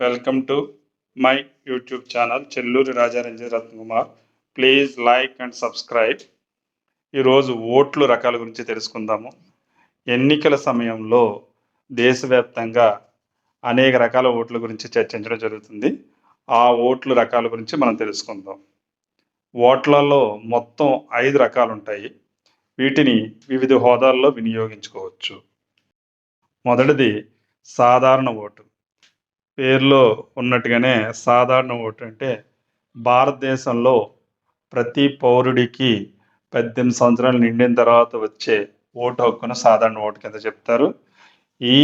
Welcome to my YouTube channel Chelluri Rajaranjan Ratnakumar please like and subscribe ఈరోజు ఓట్లు రకాల గురించి తెలుసుకుందాము. ఎన్నికల సమయంలో దేశవ్యాప్తంగా అనేక రకాల ఓట్ల గురించి చర్చించడం జరుగుతుంది. ఆ ఓట్లు రకాల గురించి మనం తెలుసుకుందాం. ఓట్లలో మొత్తం ఐదు రకాలు ఉంటాయి. వీటిని వివిధ హోదాల్లో వినియోగించుకోవచ్చు. మొదటిది సాధారణ ఓటు. పేరులో ఉన్నట్టుగానే సాధారణ ఓటు అంటే భారతదేశంలో ప్రతి పౌరుడికి పద్దెనిమిది సంవత్సరాలు నిండిన తర్వాత వచ్చే ఓటు హక్కును సాధారణ ఓటు కింద చెప్తారు. ఈ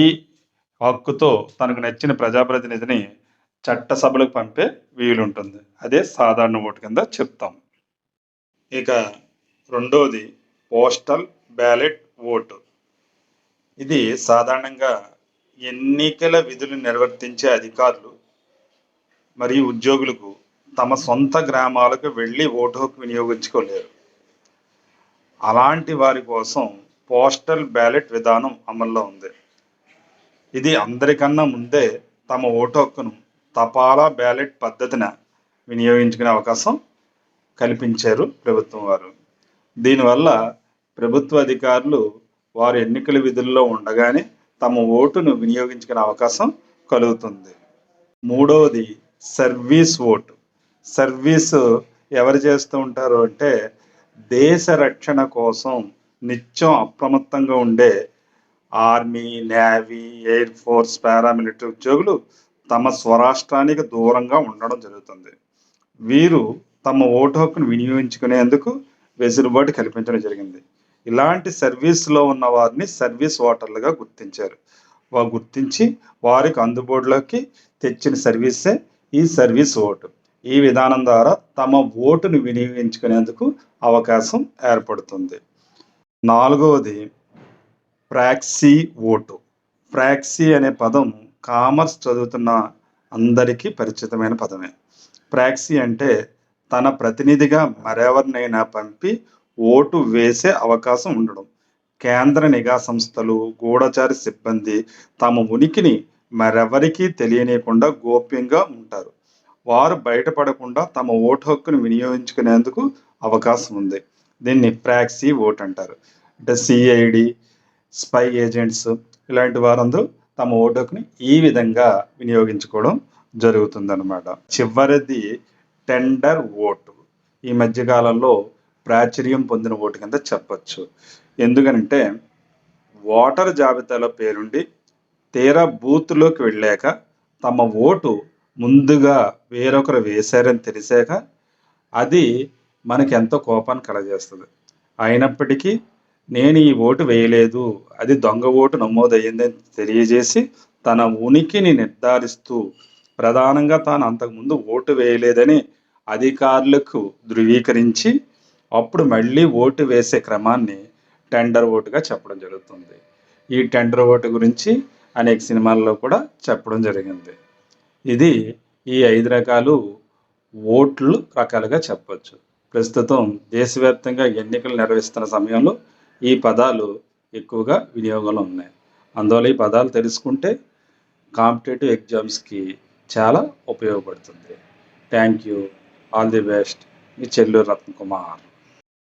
హక్కుతో తనకు నచ్చిన ప్రజాప్రతినిధిని చట్టసభలకు పంపే వీలుంటుంది. అదే సాధారణ ఓటు కింద చెప్తాం. ఇక రెండోది పోస్టల్ బ్యాలెట్ ఓటు. ఇది సాధారణంగా ఎన్నికల విధులు నిర్వర్తించే అధికారులు మరియు ఉద్యోగులకు తమ సొంత గ్రామాలకు వెళ్ళి ఓటు హక్కు వినియోగించుకోలేరు. అలాంటి వారి కోసం పోస్టల్ బ్యాలెట్ విధానం అమల్లో ఉంది. ఇది అందరికన్నా ముందే తమ ఓటు హక్కును తపాలా బ్యాలెట్ పద్ధతిన వినియోగించుకునే అవకాశం కల్పించారు ప్రభుత్వం వారు. దీనివల్ల ప్రభుత్వ అధికారులు వారు ఎన్నికల విధుల్లో ఉండగానే తమ ఓటును వినియోగించుకునే అవకాశం కలుగుతుంది. మూడవది సర్వీస్ ఓటు. సర్వీస్ ఎవరు చేస్తూ ఉంటారు అంటే దేశ రక్షణ కోసం నిత్యం అప్రమత్తంగా ఉండే army navy air force paramilitary ఉద్యోగులు తమ స్వరాష్ట్రానికి దూరంగా ఉండడం జరుగుతుంది. వీరు తమ ఓటు హక్కును వినియోగించుకునేందుకు వెసులుబాటు కల్పించడం జరిగింది. ఇలాంటి సర్వీస్లో ఉన్న వారిని సర్వీస్ ఓటర్లుగా గుర్తించారు. వారు గుర్తించి వారికి అందుబాటులోకి తెచ్చిన సర్వీసే ఈ సర్వీస్ ఓటు. ఈ విధానం ద్వారా తమ ఓటును వినియోగించుకునేందుకు అవకాశం ఏర్పడుతుంది. నాలుగవది ప్రాక్సీ ఓటు. ప్రాక్సీ అనే పదం కామర్స్ చదువుతున్న అందరికీ పరిచితమైన పదమే. ప్రాక్సీ అంటే తన ప్రతినిధిగా మరెవరినైనా పంపి ఓటు వేసే అవకాశం ఉండడం. కేంద్ర నిఘా సంస్థలు గూఢచారి సిబ్బంది తమ ఉనికిని మరెవరికీ తెలియనియకుండా గోప్యంగా ఉంటారు. వారు బయటపడకుండా తమ ఓటు హక్కును వినియోగించుకునేందుకు అవకాశం ఉంది. దీన్ని ప్రాక్సీ ఓట్ అంటారు. అంటే సిఐడి స్పై ఏజెంట్స్ ఇలాంటి వారందరూ తమ ఓటు హక్కుని ఈ విధంగా వినియోగించుకోవడం జరుగుతుందన్నమాట. చివరిది టెండర్ ఓటు. ఈ మధ్యకాలంలో ప్రాచుర్యం పొందిన ఓటు కింద చెప్పచ్చు. ఎందుకనంటే ఓటర్ జాబితాలో పేరుండి తీరా బూత్లోకి వెళ్ళాక తమ ఓటు ముందుగా వేరొకరు వేశారని తెలిసాక అది మనకి ఎంతో కోపాన్ని కలగజేస్తుంది. అయినప్పటికీ నేను ఈ ఓటు వేయలేదు అది దొంగ ఓటు నమోదయ్యిందని తెలియజేసి తన ఉనికిని నిర్ధారిస్తూ ప్రధానంగా తాను అంతకుముందు ఓటు వేయలేదని అధికారులకు ధృవీకరించి అప్పుడు మళ్ళీ ఓటు వేసే క్రమాన్ని టెండర్ ఓటుగా చెప్పడం జరుగుతుంది. ఈ టెండర్ ఓటు గురించి అనేక సినిమాల్లో కూడా చెప్పడం జరిగింది. ఇది ఈ ఐదు రకాలు ఓట్లు రకాలుగా చెప్పచ్చు. ప్రస్తుతం దేశవ్యాప్తంగా ఎన్నికలు నిర్వహిస్తున్న సమయంలో ఈ పదాలు ఎక్కువగా వినియోగంలో ఉన్నాయి. అందువల్ల ఈ పదాలు తెలుసుకుంటే కాంపిటేటివ్ ఎగ్జామ్స్కి చాలా ఉపయోగపడుతుంది. Thank you. All the best. Me Chelluru Ratnakumar.